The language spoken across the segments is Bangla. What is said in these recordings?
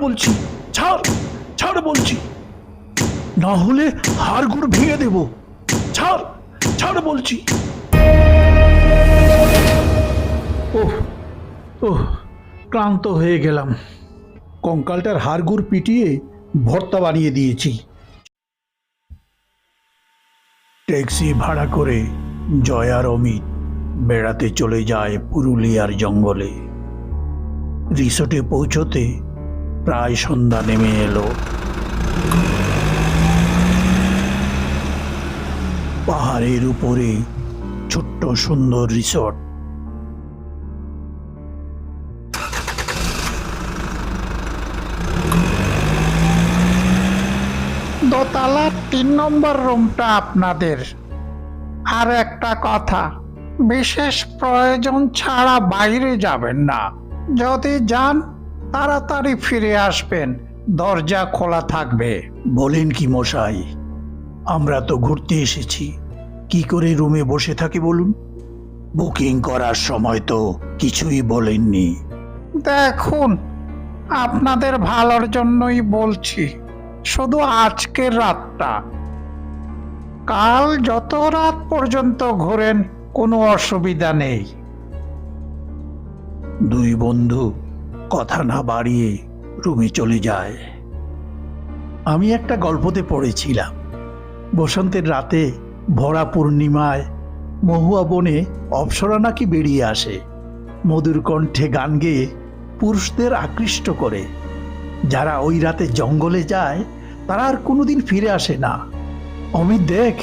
বলছি ছাড় ছাড় বলছি। না হলে হাড়গুড় ভেঙে দেব। ছাড় ছাড় বলছি। ওহ ওহ ক্লান্ত হয়ে গেলাম। কঙ্কালটার হাড়গুড় পিটিয়ে ভর্তা বানিয়ে দিয়েছি। ট্যাক্সি ভাড়া করে জয় আর অমিত বেড়াতে চলে যায় পুরুলিয়ার জঙ্গলে। রিসোর্টে পৌঁছতে প্রায় সন্ধ্যা নেমে এলো। পাহাড়ের উপরে ছোট্ট সুন্দর রিসর্ট। দোতলার তিন নম্বর রুমটা আপনাদের। আর একটা কথা, বিশেষ প্রয়োজন ছাড়া বাইরে যাবেন না। যদি যান তাড়াতাড়ি ফিরে আসবেন। দরজা খোলা থাকবে। বলেন কি মশাই, আমরা তো ঘুরতে এসেছি। কি করে রুমে বসে থাকি বলুন? বুকিং করার সময় তো কিছুই বলেননি। দেখুন, আপনাদের ভালোর জন্যই বলছি, শুধু আজকের রাতটা। কাল যত রাত পর্যন্ত ঘোরেন, কোনো অসুবিধা নেই। দুই বন্ধু কথা না বাড়িয়ে রুমে চলে যায়। আমি একটা গল্পতে পড়েছিলাম। বসন্তের রাতে ভরা পূর্ণিমায় মহুয়া বনে অপ্সরা নাকি বেরিয়ে আসে। মধুর কণ্ঠে গান গেয়ে পুরুষদের আকৃষ্ট করে। যারা ওই রাতে জঙ্গলে যায়, তারা আর কোনোদিন ফিরে আসে না। অমিত, দেখ,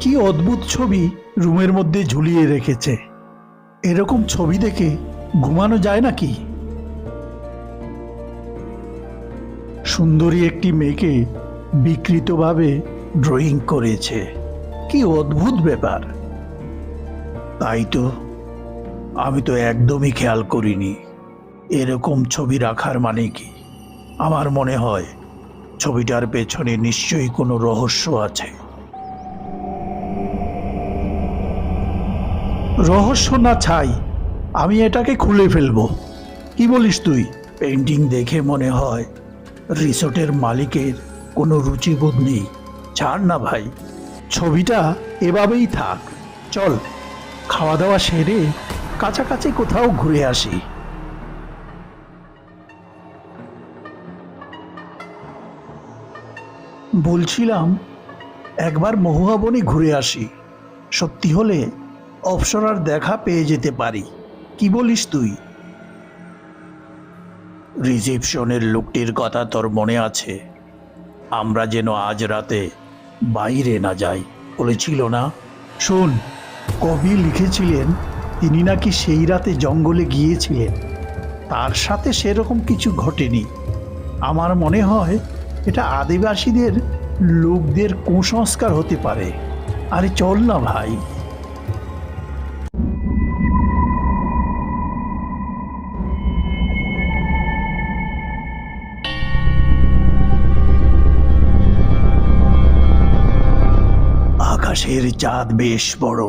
কি অদ্ভুত ছবি রুমের মধ্যে ঝুলিয়ে রেখেছে। এরকম ছবি দেখে ঘুমানো যায় নাকি? সুন্দরী একটি মেয়েকে বিকৃতভাবে ড্রয়িং করেছে। কি অদ্ভুত ব্যাপার। তাই তো, আমি তো একদমই খেয়াল করিনি। এরকম ছবি রাখার মানে কি? আমার মনে হয় ছবিটার পেছনে নিশ্চয়ই কোনো রহস্য আছে। রহস্য না ছাই, আমি এটাকে খুলে ফেলব। কি বলিস তুই? পেন্টিং দেখে মনে হয় রিসোর্টের মালিকের কোনো রুচিবোধ নেই। ছাড় না ভাই। ছবিটা এভাবেই থাক। চল খাওয়া দাওয়া সেরে কাছাকাছি কোথাও ঘুরে আসি। বলছিলাম, একবার মহুয়া বনে ঘুরে আসি। সত্যি হলে অপসরার দেখা পেয়ে যেতে পারি। কি বলিস তুই? রিসেপশনের লোকটির কথা তোর মনে আছে? আমরা যেন আজ রাতে বাইরে না যাই, বলেছিল না? শোন, কবি লিখেছিলেন, তিনি নাকি সেই রাতে জঙ্গলে গিয়েছিলেন। তার সাথে সেরকম কিছু ঘটেনি। আমার মনে হয় এটা আদিবাসীদের, লোকদের কুসংস্কার হতে পারে। আরে চল না ভাই। আকাশের চাঁদ বেশ বড়।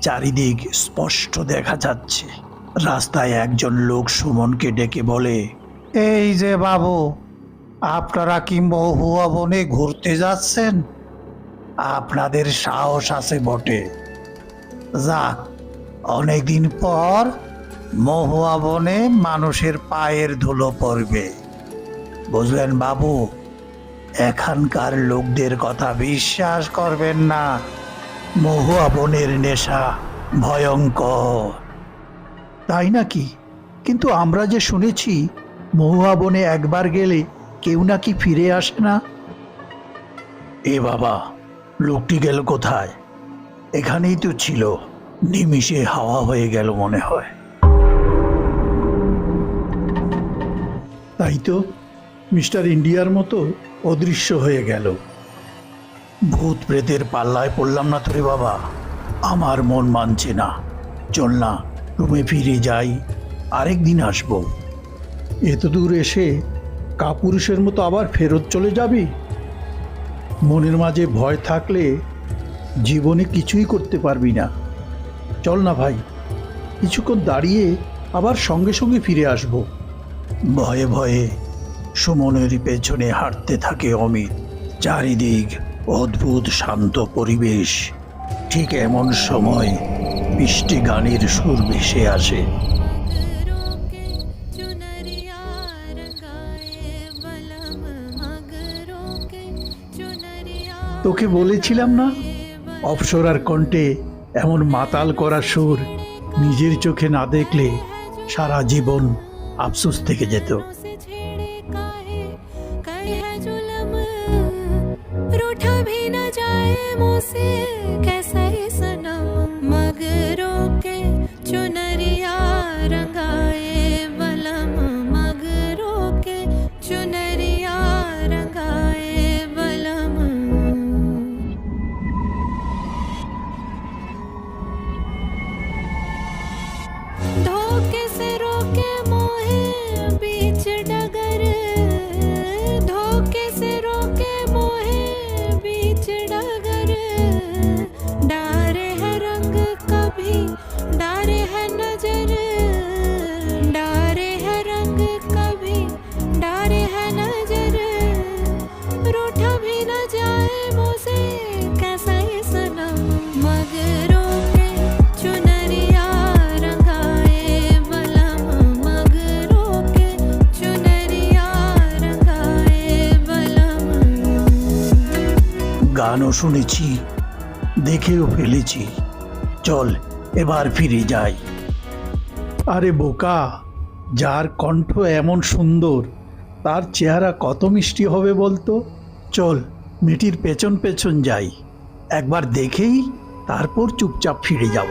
চারিদিক স্পষ্ট দেখা যাচ্ছে। রাস্তায় একজন লোক সুমনকে ডেকে বলে, এই যে বাবু, আপনারা কি মহুয়া বনে ঘুরতে যাচ্ছেন? আপনাদের সাহস আছে বটে। যাক, অনেকদিন পর মহুয়া বনে মানুষের পায়ের ধুলো পড়বে। বুঝলেন বাবু এখানকার লোকদের কথা বিশ্বাস করবেন না। মহুয়া বনের নেশা ভয়ঙ্কর। তাই নাকি? কিন্তু আমরা যে শুনেছি, মহুয়া বনে একবার গেলে কেউ নাকি ফিরে আসে না? এ বাবা, লোকটি গেল কোথায়? এখানেই তো ছিল। নিমিষে হাওয়া হয়ে গেল মনে হয়। তাই তো, মিস্টার ইন্ডিয়ার মতো অদৃশ্য হয়ে গেল। ভূত প্রেতের পাল্লায় পড়লাম না তোরে বাবা? আমার মন মানছে না। চল না, রুমে ফিরে যাই, আরেক দিন আসব। এত দূর এসে কাপুরুষের মতো আবার ফেরত চলে যাবি? মনের মাঝে ভয় থাকলে জীবনে কিছুই করতে পারবি না। চল না ভাই, কিছুক্ষণ দাঁড়িয়ে আবার সঙ্গে সঙ্গে ফিরে আসব। ভয়ে ভয়ে সুমনের পেছনে হাঁটতে থাকে অমিত। চারিদিক অদ্ভুত শান্ত পরিবেশ। ঠিক এমন সময় বৃষ্টি গানের সুর ভেসে আসে। তোকে বলেছিলাম না? অপসরার কণ্ঠে এমন মাতাল করা সুর নিজের চোখে না দেখলে সারা জীবন আফসোস থেকে যেত। música. গানও শুনেছি? দেখেও ফেলেছি। চল, এবার ফিরে যাই। আরে বোকা, যার কণ্ঠ এমন সুন্দর, তার চেহারা কত মিষ্টি হবে বলতো? চল, মেয়েটির পেছন পেছন যাই। একবার দেখেই তারপর চুপচাপ ফিরে যাব।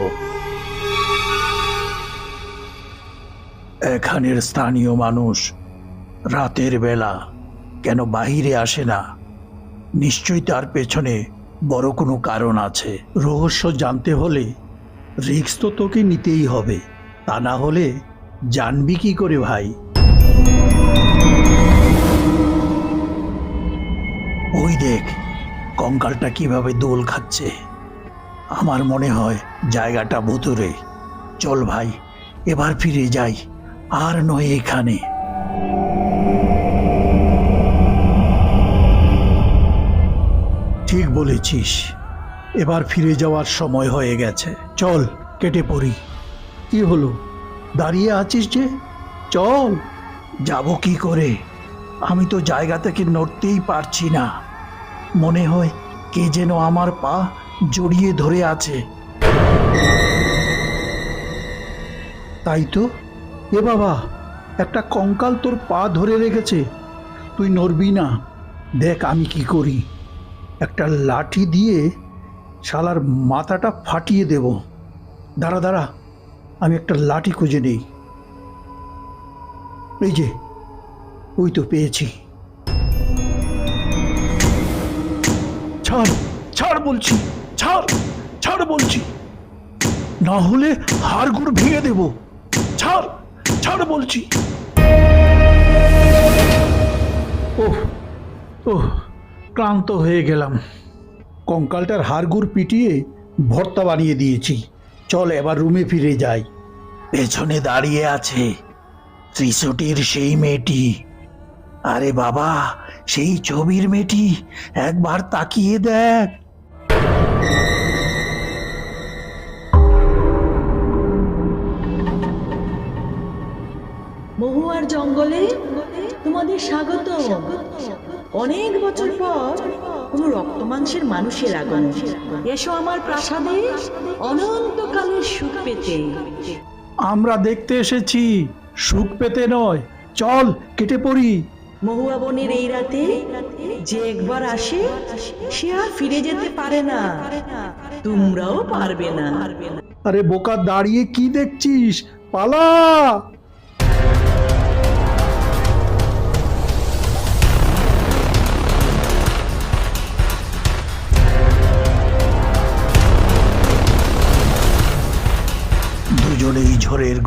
এখানের স্থানীয় মানুষ রাতের বেলা কেন বাহিরে আসে না? নিশ্চয়ই তার পেছনে বড় কোনো কারণ আছে। রহস্য জানতে হলে রিক্স তো তোকে নিতেই হবে, তা না হলে জানবি কি করে ভাই? ওই দেখ, কঙ্কালটা কীভাবে দোল খাচ্ছে। আমার মনে হয় জায়গাটা ভুতুরে। চল ভাই, এবার ফিরে যাই, আর নয় এখানে। ঠিক বলেছিস। এবার ফিরে যাওয়ার সময় হয়ে গেছে। চল, কেটে পড়ি। কি হলো? দাঁড়িয়ে আছিস যে? চল, যাব কি করে? আমি তো জায়গা থেকে নড়তেই পারছি না। মনে হয় কে যেন আমার পা জড়িয়ে ধরে আছে। তাই তো? এ বাবা, একটা কঙ্কাল তোর পা ধরে রেখেছে। তুই নড়বি না। দেখ আমি কি করি। একটা লাঠি দিয়ে শালার মাথাটা ফাটিয়ে দেব। দাঁড়া দাঁড়া, আমি একটা লাঠি খুঁজে নেই। এই যে, ওই তো পেয়েছি। ছাড় ছাড় বলছি, ছাড় ছাড় বলছি। না হলে হাড়গুড় ভেঙে দেব। ছাড় ছাড় বলছি। ওহ ওহ। ক্লান্ত হয়ে গেলাম। কঙ্কালটার হাড়গুড় পিটিয়ে ভর্তা বানিয়ে দিয়েছি। চল এবার রুমে ফিরে যাই। পেছনে দাঁড়িয়ে আছে ত্রিশুটির সেই মেয়েটি। আরে বাবা সেই ছবির মেয়েটি একবার তাকিয়ে দেখ। মহুয়ার জঙ্গলে তোমাদের স্বাগত। অনেক বছর পর কোনো রক্ত মাংসের মানুষের আগমন। এসো আমার প্রাসাদে অনন্তকালের সুখ পেতে। আমরা দেখতে এসেছি সুখ পেতে নয়। চল কেটে পড়ি। মহুয়া বনের এই রাতে যে একবার আসে সে আর ফিরে যেতে পারে না। তোমরাও পারবে না। আরে বোকা দাঁড়িয়ে কি দেখছিস? পালা!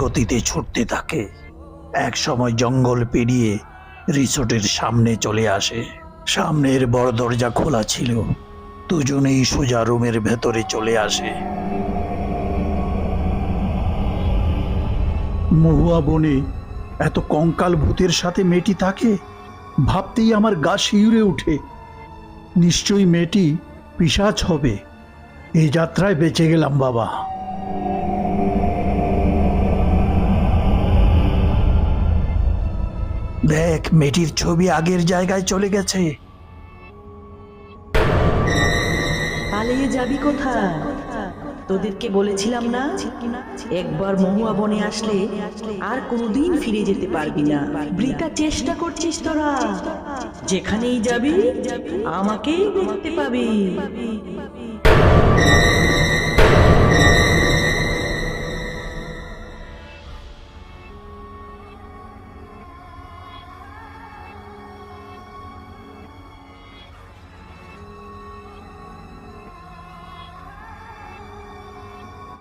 গতিতে ছুটতে থাকে। এক সময় জঙ্গল পেরিয়ে রিসোর্টের সামনে চলে আসে। সামনের বড় দরজা খোলা ছিল। দুজনেই সোজা রুমের ভেতরে চলে আসে। মহুয়া বনে এত কঙ্কাল ভূতের সাথে মেয়েটি থাকে? ভাবতেই আমার গা শিউরে ওঠে। নিশ্চয়ই মেয়েটি পিসাচ হবে। এই যাত্রায় বেঁচে গেলাম বাবা। দেখ, মেয়েটির ছবি আগের জায়গায় চলে গেছে। পালিয়ে যাবি কোথায়? তোদেরকে বলেছিলাম না? একবার মহুয়া বনে আসলে আর কোনোদিন ফিরে যেতে পারবি না। বৃথা চেষ্টা করছিস তোরা। যেখানেই যাবি, আমাকেই দেখতে পাবি।